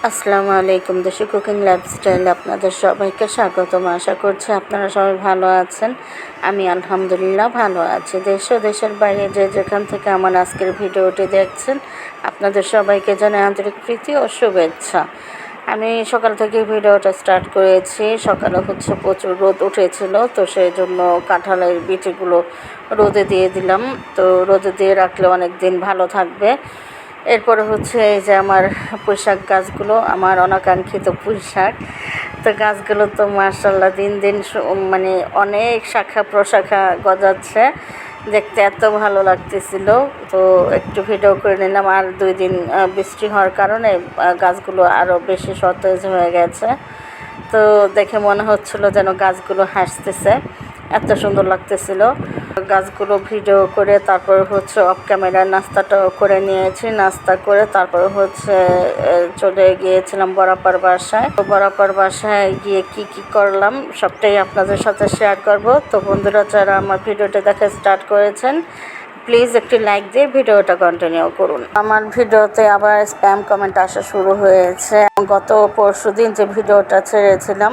আসসালামু আলাইকুম, দেশি কুকিং লাইফস্টাইল আপনাদের সবাইকে স্বাগতম। আশা করছি আপনারা সবাই ভালো আছেন। আমি আলহামদুলিল্লাহ ভালো আছি। দেশ ও দেশের বাইরে যে যেখান থেকে আমার আজকের ভিডিওটি দেখছেন, আপনাদের সবাইকে জানাই আন্তরিক প্রীতি ও শুভেচ্ছা। আমি সকাল থেকে ভিডিওটা স্টার্ট করেছি। সকালে হচ্ছে প্রচুর রোদ উঠেছিল, তো সেই জন্য কাঁঠালের বিচিগুলো রোদে দিয়ে দিলাম। তো রোদে দিয়ে রাখলে অনেক দিন ভালো থাকবে। এরপরে হচ্ছে এই যে আমার পোশাক গাছগুলো, আমার অনাকাঙ্ক্ষিত পোশাক তো গাছগুলো তো মার্শাল্লাহ দিন দিন মানে অনেক শাখা প্রশাখা গজাচ্ছে। দেখতে এত ভালো লাগতেছিল। তো একটু ভিডিও করে নিলাম। আর দুই দিন বৃষ্টি হওয়ার কারণে গাছগুলো আরও বেশি সতেজ হয়ে গেছে। তো দেখে মনে হচ্ছিল যেন গাছগুলো হাসতেছে। এত সুন্দর লাগতেছিল। গাছগুলো ভিডিও করে তারপর হচ্ছে অফ ক্যামেরার নাস্তাটাও করে নিয়েছি। নাস্তা করে তারপর হচ্ছে চলে গিয়েছিলাম বরাপার বাসায়। তো বরাপার বাসায় গিয়ে কি কি করলাম সবটাই আপনাদের সাথে শেয়ার করব। তো বন্ধুরা, যারা আমার ভিডিওটা দেখা স্টার্ট করেছেন প্লিজ একটি লাইক দিয়ে ভিডিওটা কন্টিনিউ করুন। আমার ভিডিওতে আবার স্প্যাম কমেন্ট আসা শুরু হয়েছে। গত পরশু দিন যে ভিডিওটা ছেড়েছিলাম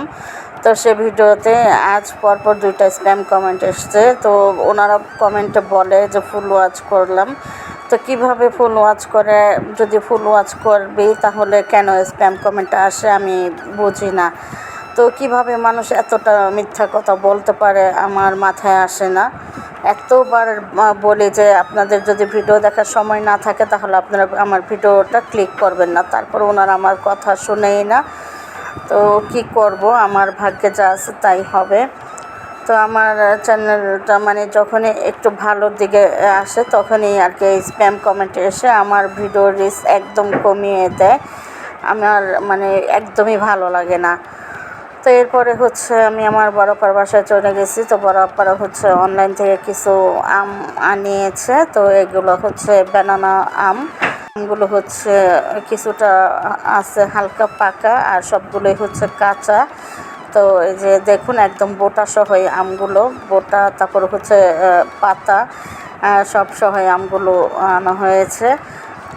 তো সে ভিডিওতে আজ পরপর দুইটা স্প্যাম কমেন্ট এসছে। তো ওনারা কমেন্টে বলে যে ফুল ওয়াচ করলাম। তো কীভাবে ফুল ওয়াচ করে? যদি ফুল ওয়াচ করবি, তাহলে কেন স্প্যাম কমেন্ট আসে? আমি বুঝি না। তো কীভাবে মানুষ এতটা মিথ্যা কথা বলতে পারে, আমার মাথায় আসে না। এতবার বলি যে, আপনাদের যদি ভিডিও দেখার সময় না থাকে, তাহলে আপনারা আমার ভিডিওটা ক্লিক করবেন না। তারপর ওনারা আমার কথা শুনেই না। তো কি করব? আমার ভাগ্যে যা আছে তাই হবে। তো আমার চ্যানেলটা মানে যখনই একটু ভালোর দিকে আসে, তখনই আর কি স্প্যাম কমেন্টে এসে আমার ভিডিও রিস একদম কমিয়ে দেয়। আমার মানে একদমই ভালো লাগে না। তো এরপরে হচ্ছে আমি আমার বড়পার বাসায় চলে গেছি। তো বড়পাড়া হচ্ছে অনলাইন থেকে কিছু আম আনিয়েছে। তো এগুলো হচ্ছে বেনানা আম। আমগুলো হচ্ছে, কিছুটা আছে হালকা পাকা আর সবগুলোই হচ্ছে কাঁচা। তো এই যে দেখুন, একদম বোটা সহ আমগুলো। বোটা, তারপর হচ্ছে পাতা সব সহ আমগুলো আনা হয়েছে।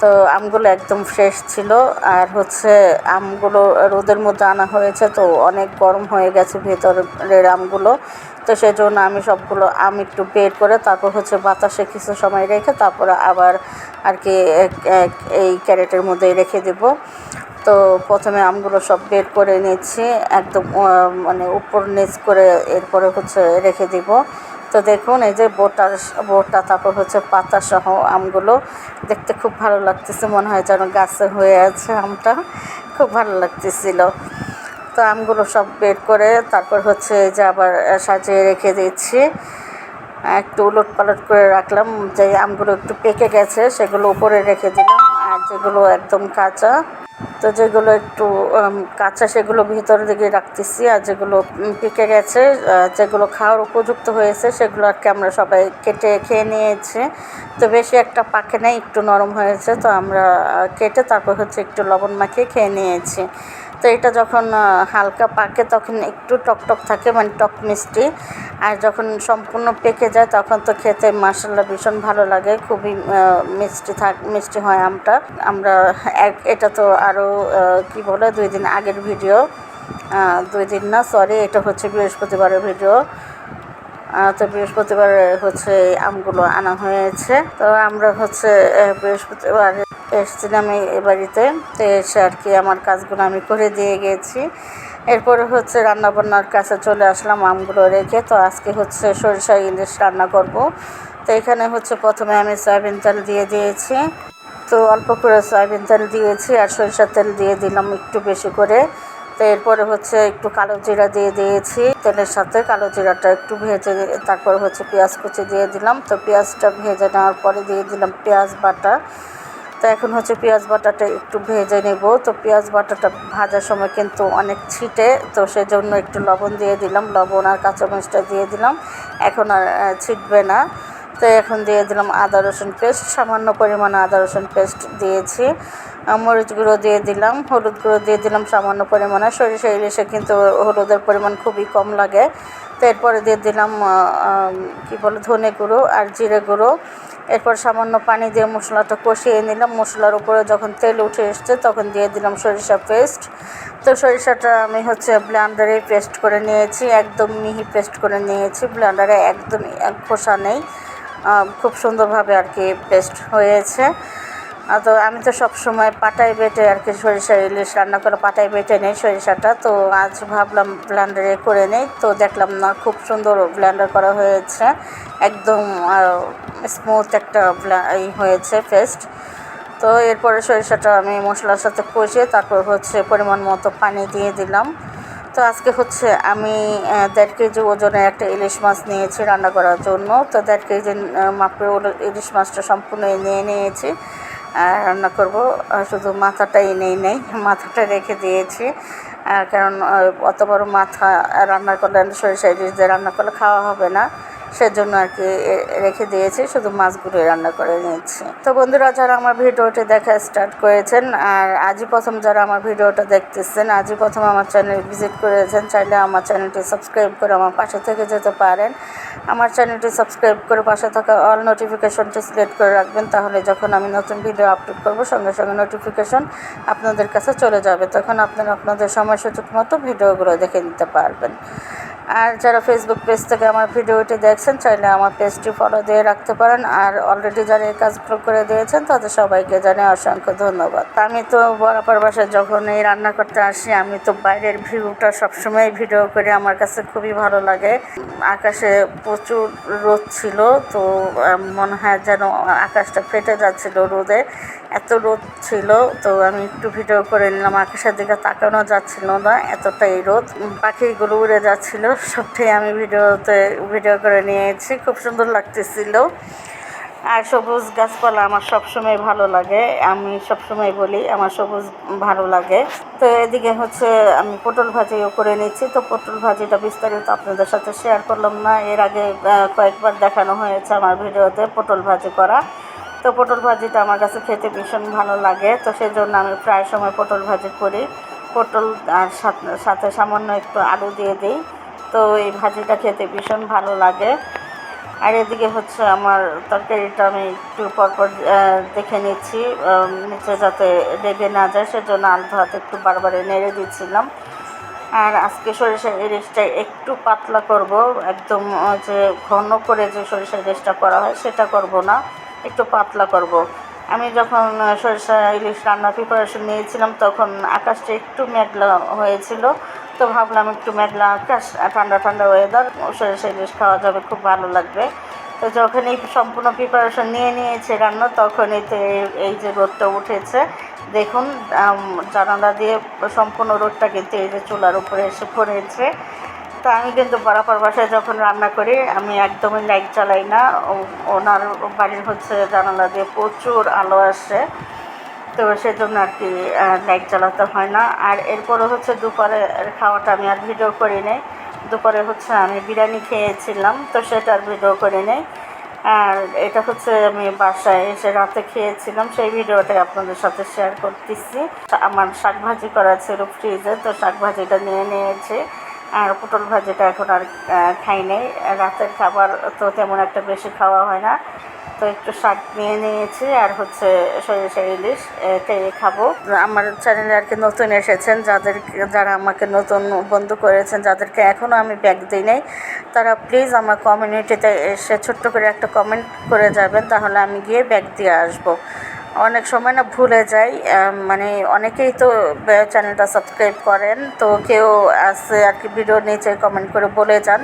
তো আমগুলো একদম ফ্রেশ ছিল। আর হচ্ছে আমগুলো রোদের মধ্যে আনা হয়েছে তো অনেক গরম হয়ে গেছে ভেতরের আমগুলো। তো সেই জন্য আমি সবগুলো আম একটু বের করে তারপর হচ্ছে বাতাসে কিছু সময় রেখে তারপরে আবার আর কি এই ক্যারেটের মধ্যে রেখে দেব। তো প্রথমে আমগুলো সব বের করে নিচ্ছি, একদম মানে উপর নিচ করে এরপরে হচ্ছে রেখে দিব। তো দেখুন, এই যে বোটার বোটা, তারপর হচ্ছে পাতা সহ আমগুলো। দেখতে খুব ভালো লাগতেছে, মনে হয় যেন গাছে হয়ে আছে আমটা। খুব ভালো লাগতেছিল। তো আমগুলো সব বের করে তারপর হচ্ছে যে আবার সাজিয়ে রেখে দিচ্ছি। একটু উলট পালট করে রাখলাম, যে আমগুলো একটু পেকে গেছে, সেগুলো উপরে রেখে দিলাম। আর যেগুলো একদম কাঁচা তো যেগুলো একটু কাঁচা সেগুলো ভিতরে দিকে রাখতেছি আর যেগুলো পেকে গেছে যেগুলো খাওয়ার উপযুক্ত হয়েছে সেগুলো আর কি আমরা সবাই কেটে খেয়ে নিয়েছি। তো বেশি একটা পাখে নাই, একটু নরম হয়েছে, তো আমরা কেটে তারপর হচ্ছে একটু লবণ মাখিয়ে খেয়ে নিয়েছি। তো এটা যখন হালকা পাকে তখন একটু টকটক থাকে মানে টক মিষ্টি। আর যখন সম্পূর্ণ পেকে যায় তখন তো খেতে মাসাল্লা ভীষণ ভালো লাগে, খুবই মিষ্টি থাক, মিষ্টি হয় আমটা। আমরা এক, এটা তো আরও কি বলে, দুই দিন আগের ভিডিও। দুই দিন না সরি এটা হচ্ছে বৃহস্পতিবারের ভিডিও। তো বৃহস্পতিবার হচ্ছে আমগুলো আনা হয়েছে। তো আমরা হচ্ছে বৃহস্পতিবার এসেছিলাম এই বাড়িতে। তো এসে আর কি আমার কাজগুলো আমি করে দিয়ে গেছি। এরপরে হচ্ছে রান্নাবান্নার কাছে চলে আসলাম, আমগুলো রেখে। তো আজকে হচ্ছে সরিষা ইলিশ রান্না করব। তো এখানে হচ্ছে প্রথমে আমি সয়াবিন তেল দিয়ে দিয়েছি। তো অল্প করে সয়াবিন তেল দিয়েছি আর সরিষার তেল দিয়ে দিলাম একটু বেশি করে। তো এরপরে হচ্ছে একটু কালো জিরা দিয়ে দিয়েছি। তেলের সাথে কালো জিরাটা একটু ভেজে তারপর হচ্ছে পেঁয়াজ কুচি দিয়ে দিলাম। তো পেঁয়াজটা ভেজে নেওয়ার পরে দিয়ে দিলাম পেঁয়াজ বাটা। এখন হচ্ছে পেঁয়াজ বাটাটা একটু ভেজে নেব। তো পেঁয়াজ বাটাটা ভাজার সময় কিন্তু অনেক ছিটে, তো সেজন্য একটু লবণ দিয়ে দিলাম। লবণ আর কাঁচামরিচটা দিয়ে দিলাম। এখন আর ছিটবে না। তো এখন দিয়ে দিলাম আদা রসুন পেস্ট। সামান্য পরিমাণে আদা রসুন পেস্ট দিয়েছি। মরিচ গুঁড়ো দিয়ে দিলাম। হলুদ গুঁড়ো দিয়ে দিলাম সামান্য পরিমাণে। সরিষা ইলিশে কিন্তু হলুদের পরিমাণ খুবই কম লাগে। তো এরপরে দিয়ে দিলাম কী বলে, ধনে গুঁড়ো আর জিরে গুঁড়ো। এরপর সামান্য পানি দিয়ে মশলাটা কষিয়ে নিলাম। মশলার উপরে যখন তেল উঠে এসছে তখন দিয়ে দিলাম সরিষা পেস্ট। তো সরিষাটা আমি হচ্ছে ব্লান্ডারে পেস্ট করে নিয়েছি, একদম মিহি পেস্ট করে নিয়েছি। ব্লেন্ডারে একদম খোসা নেই। খুব সুন্দরভাবে আর কি পেস্ট হয়েছে। তো আমি তো সব সময় পাটায় বেটে আর কি সরিষা ইলিশ রান্না করে পাটায় বেটে নেই সরিষাটা। তো আজ ভাবলাম ব্লেন্ডারে করে নেই। তো দেখলাম না, খুব সুন্দর ব্লেন্ডার করা হয়েছে। একদম স্মুথ একটা এই হয়েছে পেস্ট তো এরপরে সরিষাটা আমি মশলার সাথে কষিয়ে তারপর হচ্ছে পরিমাণ মতো পানি দিয়ে দিলাম। তো আজকে হচ্ছে আমি দেড় কেজি ওজনের একটা ইলিশ মাছ নিয়েছি রান্না করার জন্য। তো দেড় কেজি মাপের ইলিশ মাছটা সম্পূর্ণ নিয়ে নিয়েছি। রান্না করব। শুধু মাথাটা এনেই নেই। মাথাটা রেখে দিয়েছি। কারণ অত বড় মাথা রান্না করলে সরিষা ইলিশ দিয়ে রান্না করলে খাওয়া হবে না। সেজন্য আর কি রেখে দিয়েছি, শুধু মাছগুলো রান্না করে নিয়েছি। তো বন্ধুরা, যারা আমার ভিডিওটি দেখা স্টার্ট করেছেন, আর আজই প্রথম যারা আমার ভিডিওটা দেখতেছেন, আজই প্রথম আমার চ্যানেল ভিজিট করেছেন, চাইলে আমার চ্যানেলটি সাবস্ক্রাইব করে আমার পাশে থেকে যেতে পারেন। আমার চ্যানেলটি সাবস্ক্রাইব করে পাশে থাকা অল নোটিফিকেশনটি সিলেক্ট করে রাখবেন, তাহলে যখন আমি নতুন ভিডিও আপলোড করব, সঙ্গে সঙ্গে নোটিফিকেশন আপনাদের কাছে চলে যাবে। তখন আপনারা আপনাদের সময় সুযোগ মতো ভিডিওগুলো দেখে নিতে পারবেন। আর যারা ফেসবুক পেজ থেকে আমার ভিডিওটি দেখছেন, চাইলে আমার পেজটি ফলো দিয়ে রাখতে পারেন। আর অলরেডি যারা এই কাজগুলো করে দিয়েছেন, তাদের সবাইকে জানে অসংখ্য ধন্যবাদ। আমি তো বরাবর বাসায় যখন এই রান্না করতে আসি, আমি তো বাইরের ভিউটা সবসময় ভিডিও করে আমার কাছে খুবই ভালো লাগে। আকাশে প্রচুর রোদ ছিল, তো মনে হয় যেন আকাশটা ফেটে যাচ্ছিল রোদে। এত রোদ ছিল, তো আমি একটু ভিডিও করে নিলাম। আকাশের দিকে তাকানো যাচ্ছিল না, এতটাই রোদ। পাখিগুলো উড়ে যাচ্ছিল সবটাই আমি ভিডিওতে, ভিডিও করে নিয়েছি। খুব সুন্দর লাগতেছিল। আর সবুজ গাছপালা আমার সবসময় ভালো লাগে। আমি সবসময় বলি, আমার সবুজ ভালো লাগে। তো এদিকে হচ্ছে, আমি পটল ভাজিও করে নিচ্ছি তো পটল ভাজিটা বিস্তারিত আপনাদের সাথে শেয়ার করলাম না। এর আগে কয়েকবার দেখানো হয়েছে আমার ভিডিওতে পটল ভাজি করা। তো পটল ভাজিটা আমার কাছে খেতে ভীষণ ভালো লাগে। তো সেই জন্য আমি প্রায় সময় পটল ভাজি করি। পটল আর সাথে সামান্য একটু আলু দিয়ে দিই। তো এই ভাজিটা খেতে ভীষণ ভালো লাগে আর এদিকে হচ্ছে আমার তরকারিটা আমি একটু পরপর দেখে নিচ্ছি নিচে যাতে লেগে না যায়, সেজন্য আলু হাতে একটু বারবার নেড়ে দিচ্ছিলাম আর আজকে সরিষার ইলিশটা একটু পাতলা করব, একদম যে ঘন করে যে সরিষার ইলিশটা করা হয়, সেটা করব না, একটু পাতলা করব। আমি যখন সরিষা ইলিশ রান্না প্রিপারেশন নিয়েছিলাম, তখন আকাশটা একটু মেঘলা হয়েছিল তো ভাবলাম একটু মেঘলা আকাশ ঠান্ডা ঠান্ডা ওয়েদার সরিষা ইলিশ খাওয়া যাবে, খুব ভালো লাগবে। তো যখন এই সম্পূর্ণ প্রিপারেশন নিয়ে নিয়েছে রান্না তখনই তো এই যে রোদটা উঠেছে। দেখুন জানালা দিয়ে সম্পূর্ণ রোদটা কিন্তু এই যে চুলার উপরে এসে পড়েছে। তো আমি কিন্তু বরাবর বাসায় যখন রান্না করি, আমি একদমই লাইট জ্বালাই না। ওনার বাড়ির হচ্ছে জানালা দিয়ে প্রচুর আলো আসে। তো সেজন্য আর কি লাইট জ্বালাতে হয় না। আর এরপরে হচ্ছে দুপুরে খাওয়াটা আমি আর ভিডিও করি নেই। দুপুরে হচ্ছে আমি বিরিয়ানি খেয়েছিলাম, তো সেটা আর ভিডিও করে নেই। আর এটা হচ্ছে আমি বাসায় এসে রাতে খেয়েছিলাম, সেই ভিডিওটাই আপনাদের সাথে শেয়ার করতেছি। আমার শাক ভাজি করা ছিল ফ্রিজে তো শাক ভাজিটা নিয়ে নিয়েছি। আর পটল ভাজিটা এখন আর খাই নেই। রাতের খাবার তো তেমন একটা বেশি খাওয়া হয় না। তো একটু শাক নিয়ে নিয়েছি, আর হচ্ছে সরিষা ইলিশ এটাই খাব। আমার চ্যানেলে আর কি নতুন এসেছেন, যাদের, যারা আমাকে নতুন বন্ধু করেছেন, যাদেরকে এখনও আমি ব্যাগ দিই নাই, তারা প্লিজ আমার কমিউনিটিতে এসে ছোট্ট করে একটা কমেন্ট করে যাবেন, তাহলে আমি গিয়ে ব্যাগ দিয়ে আসব। অনেক সময় না ভুলে যাই মানে অনেকেই তো চ্যানেলটা সাবস্ক্রাইব করেন, তো কেউ আছে আর কি ভিডিও নিচে কমেন্ট করে বলে যান,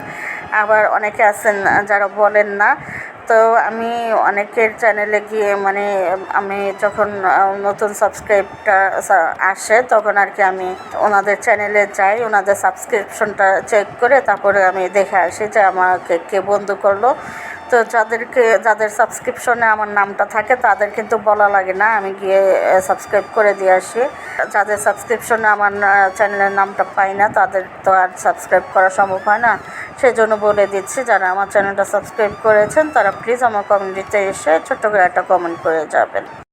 আবার অনেকে আছেন, যারা বলেন না তো আমি অনেকের চ্যানেলে গিয়ে মানে আমি যখন নতুন সাবস্ক্রাইবটা আসে, তখন আর কি আমি ওনাদের চ্যানেলে যাই, ওনাদের সাবস্ক্রিপশনটা চেক করে তারপরে আমি দেখে আসি যে আমাকে কে বন্ধু করল। তো যাদেরকে, যাদের সাবস্ক্রিপশনে আমার নামটা থাকে, তাদের কিন্তু বলা লাগে না, আমি গিয়ে সাবস্ক্রাইব করে দিয়ে আসি। যাদের সাবস্ক্রিপশনে আমার চ্যানেলের নামটা পাই না, তাদের তো আর সাবস্ক্রাইব করা সম্ভব হয় না। সেই জন্য বলে দিচ্ছি, যারা আমার চ্যানেলটা সাবস্ক্রাইব করেছেন, তারা প্লিজ আমার কমিউনিটিতে এসে ছোট্ট করে একটা কমেন্ট করে যাবেন।